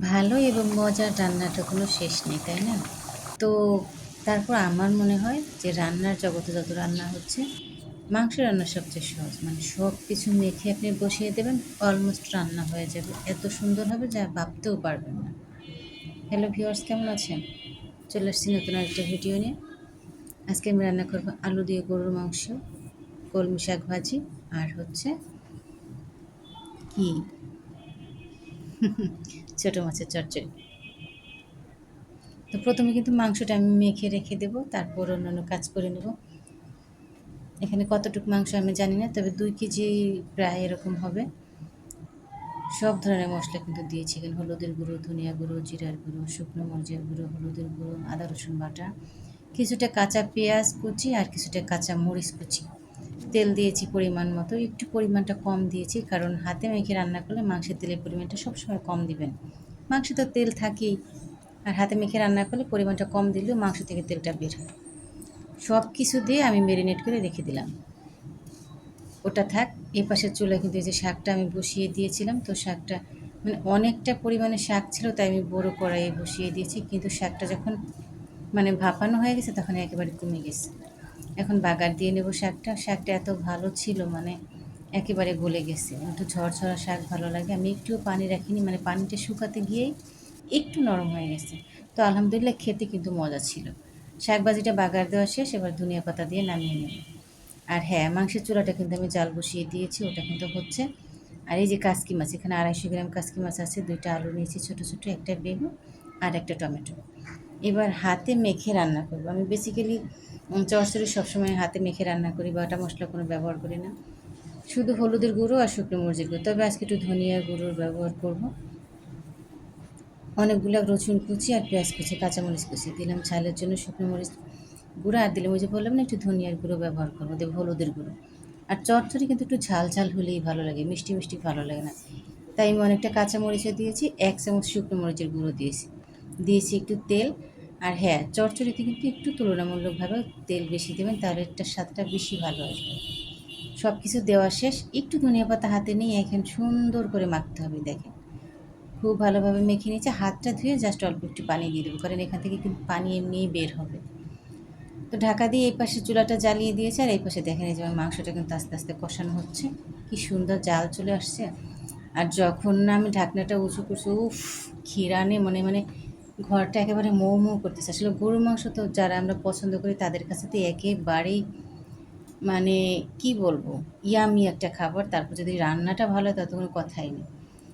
ভালো এবং মজার রান্নাটা কোনো শেষ নেই, তাই না? তো তারপর আমার মনে হয় যে রান্নার জগতে যত রান্না হচ্ছে মাংস রান্না সবচেয়ে সহজ। মানে সব কিছু মেখে আপনি বসিয়ে দেবেন অলমোস্ট রান্না হয়ে যাবে। এত সুন্দর হবে যা ভাবতেও পারবেন না। হ্যালো ভিউয়ার্স কেমন আছেন? চলে আসছি নতুন একটা ভিডিও নিয়ে। আজকে আমি রান্না করব আলু দিয়ে গরুর মাংস, কলমি শাক ভাজি, আর হচ্ছে কি? ছোটো মাছের চচ্চড়ি। তো প্রথমে কিন্তু মাংসটা আমি মেখে রেখে দেবো, তারপর অন্যান্য কাজ করে নেব। এখানে কতটুকু মাংস আমি জানি না, তবে দুই কেজি প্রায় এরকম হবে। সব ধরনের মশলা কিন্তু দিয়েছি এখানে, হলুদের গুঁড়ো, ধনিয়া গুঁড়ো, জিরার গুঁড়ো, শুকনো মরিচের গুঁড়ো, হলুদের গুঁড়ো, আদা রসুন বাটা, কিছুটা কাঁচা পেঁয়াজ কুচি আর কিছুটা কাঁচা মরিচ কুচি। তেল দিয়েছি পরিমাণ মতো, একটু পরিমাণটা কম দিয়েছি, কারণ হাতে মেখে রান্না করলে মাংসের তেলের পরিমাণটা সবসময় কম দিবেন। মাংস তো তেল থাকেই, আর হাতে মেখে রান্না করলে পরিমাণটা কম দিলেও মাংস থেকে তেলটা বের হয়। সব কিছু দিয়ে আমি মেরিনেট করে রেখে দিলাম। ওটা থাক এ পাশের চুলা কিন্তু যে শাকটা আমি বসিয়ে দিয়েছিলাম, তো শাকটা মানে অনেকটা পরিমাণে শাক ছিল, তাই আমি বড় কড়াইয়ে বসিয়ে দিয়েছি, কিন্তু শাকটা যখন মানে ভাপানো হয়ে গেছে, তখন একেবারে কমে গেছে। এখন বাগার দিয়ে নেব শাকটা। শাকটা এত ভালো ছিল মানে একেবারে গলে গেছে। একটু ঝরঝরা শাক ভালো লাগে। আমি একটুও পানি রাখিনি মানে পানিটা শুকাতে গিয়েই একটু নরম হয়ে গেছে। তো আলহামদুলিল্লাহ খেতে কিন্তু মজা ছিল। শাক ভাজিটা বাগার দেওয়া শেষ, এবার ধনিয়া পাতা দিয়ে নামিয়ে নেব। আর হ্যাঁ মাংসের চূড়াটা কিন্তু আমি জাল বসিয়ে দিয়েছি, ওটা কিন্তু হচ্ছে। আর এই যে কাসকি মাছ, এখানে আড়াইশো গ্রাম কাসকি মাছ আছে। দুইটা আলু নিয়েছি, ছোটো ছোটো, একটা বেগুন আর একটা টমেটো। এবার হাতে মেখে রান্না করব। আমি বেসিক্যালি চচ্চড়ি সবসময় হাতে মেখে রান্না করি, বাটা মশলা কোনো ব্যবহার করি না। শুধু হলুদের গুঁড়ো আর শুকনো মরিচের গুঁড়ো। তবে আজকে একটু ধনিয়ার গুঁড়োর ব্যবহার করব। অনেকগুলো রসুন কুচি আর পেঁয়াজ কুচি, কাঁচামরিচ কুচি দিলাম ঝালের জন্য শুকনো মরিচ গুঁড়ো। আর দিলাম ওই যে বললাম না, একটু ধনিয়ার গুঁড়ো ব্যবহার করব, দেবো হলুদের গুঁড়ো। আর চচ্চড়ি কিন্তু একটু ঝাল ঝাল হলেই ভালো লাগে, মিষ্টি মিষ্টি ভালো লাগে না। তাই আমি অনেকটা কাঁচামরিচও দিয়েছি, এক চামচ শুকনো মরিচের গুঁড়ো দিয়েছি। দিয়েছি একটু তেল আর হ্যাঁ চচ্চড়িতে কিন্তু একটু তুলনামূলকভাবে তেল বেশি দেবেন তাহলে এটার স্বাদটা বেশি ভালো আসবে। সব কিছু দেওয়া শেষ, একটু ধনিয়া পাতা হাতে নিয়ে এখন সুন্দর করে মাখতে হবে, দেখেন। খুব ভালোভাবে মেখে নিয়েছে, হাতটা ধুয়ে জাস্ট অল্প একটু পানি দিয়ে দেবো, কারণ এখান থেকে কিন্তু পানি এমনিই বের হবে। তো ঢাকা দিয়ে এই পাশে চুলাটা জ্বালিয়ে দিয়েছে, আর এই পাশে দেখেন যে মাংসটা কিন্তু আস্তে আস্তে কষানো হচ্ছে। কি সুন্দর জাল চলে আসছে। আর যখন না আমি ঢাকনাটা উঁচু করছি, উফ, খিরানে মনে মানে ঘরটা একেবারে মৌ মৌ করতেছে। আসলে গরুর মাংস তো যারা আমরা পছন্দ করি, তাদের কাছে তো একেবারেই মানে কি বলব, ইয়ামি একটা খাবার। তারপর যদি রান্নাটা ভালো হয় তাতে কোনো কথাই নেই।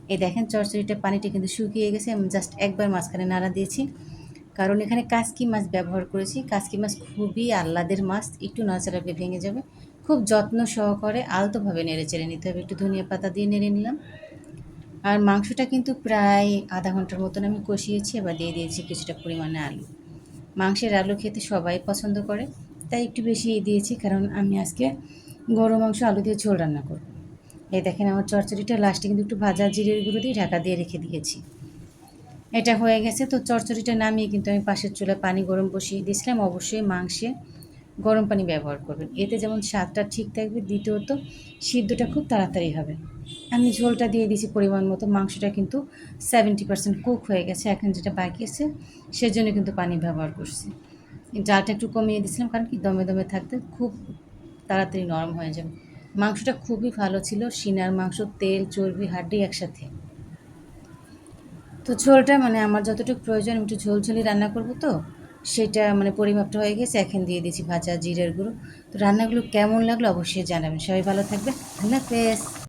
এই দেখেন চরচড়িটা, পানিটা কিন্তু শুকিয়ে গেছে। আমি জাস্ট একবার মাঝখানে নাড়া দিয়েছি। কারণ এখানে কাসকি মাছ ব্যবহার করেছি। কাসকি মাছ খুবই আহ্লাদের মাছ। একটু নাচারাবে ভেঙে যাবে। খুব যত্ন সহকারে আলতোভাবে নেড়ে চেড়ে নিতে হবে। একটু ধনিয়া পাতা দিয়ে নেড়ে নিলাম। আর মাংসটা কিন্তু প্রায় আধা ঘণ্টার মতন আমি কষিয়েছি, এবার দিয়ে দিয়েছি কিছুটা পরিমাণে আলু। মাংসের আলু খেতে সবাই পছন্দ করে, তাই একটু বেশি দিয়েছি, কারণ আমি আজকে গরম মাংস, আলু দিয়ে ঝোল রান্না করব। এই দেখেন আমার চচ্চড়িটা লাস্টে কিন্তু একটু ভাজা জিরের গুঁড়ো দিয়ে ঢাকা দিয়ে রেখে দিয়েছি। এটা হয়ে গেছে, তো চচ্চড়িটা নামিয়ে কিন্তু আমি পাশের চুলায় পানি গরম বসিয়ে দিয়েছিলাম। অবশ্যই মাংসে গরম পানি ব্যবহার করবেন। এতে যেমন স্বাদটা ঠিক থাকবে, দ্বিতীয়ত সিদ্ধটা খুব তাড়াতাড়ি হবে। আমি ঝোলটা দিয়ে দিয়েছি পরিমাণ মতো, মাংসটা কিন্তু সেভেন্টি পার্সেন্ট কুক হয়ে গেছে, এখন যেটা বাকি আছে সেজন্য কিন্তু পানি ব্যবহার করছি। জালটা একটু কমিয়ে দিয়েছিলাম কারণ কি দমে দমে থাকতে খুব তাড়াতাড়ি নরম হয়ে যাবে। মাংসটা খুবই ভালো ছিল, সিনার মাংস, তেল, চর্বি, হাড্ডি একসাথে। তো ঝোলটা মানে আমার যতটুকু প্রয়োজন একটু ঝোল ঝোলই রান্না করব তো। সেটা মানে পরিমাপটা হয়ে গেছে, এখন দিয়ে দিয়েছি ভাজা, জিরের গুঁড়ো। তো রান্নাগুলো কেমন লাগল অবশ্যই জানাবেন। সবাই ভালো থাকবে আল্লাহ